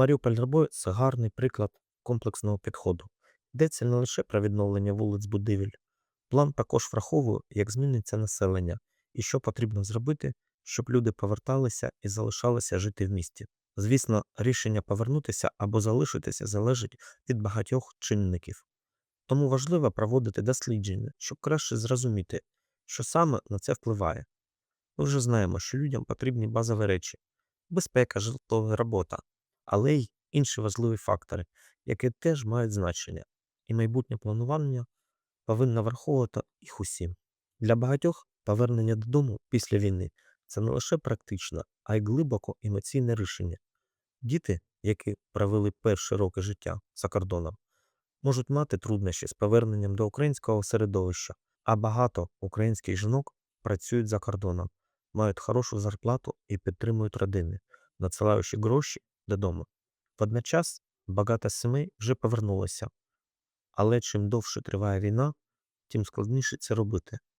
Маріуполь Рабой це гарний приклад комплексного підходу. Йдеться не лише про відновлення вулиць будівель. План також враховує, як зміниться населення і що потрібно зробити, щоб люди поверталися і залишалися жити в місті. Звісно, рішення повернутися або залишитися залежить від багатьох чинників. Тому важливо проводити дослідження, щоб краще зрозуміти, що саме на це впливає. Ми вже знаємо, що людям потрібні базові речі, безпека, житлова робота, але й інші важливі фактори, які теж мають значення, і майбутнє планування повинно враховувати їх усі. Для багатьох повернення додому після війни це не лише практично, а й глибоко емоційне рішення. Діти, які провели перші роки життя за кордоном, можуть мати труднощі з поверненням до українського середовища, а багато українських жінок працюють за кордоном, мають хорошу зарплату і підтримують родини, надсилаючи гроші додому. Водночас багато сімей вже повернулося, але чим довше триває війна, тим складніше це робити.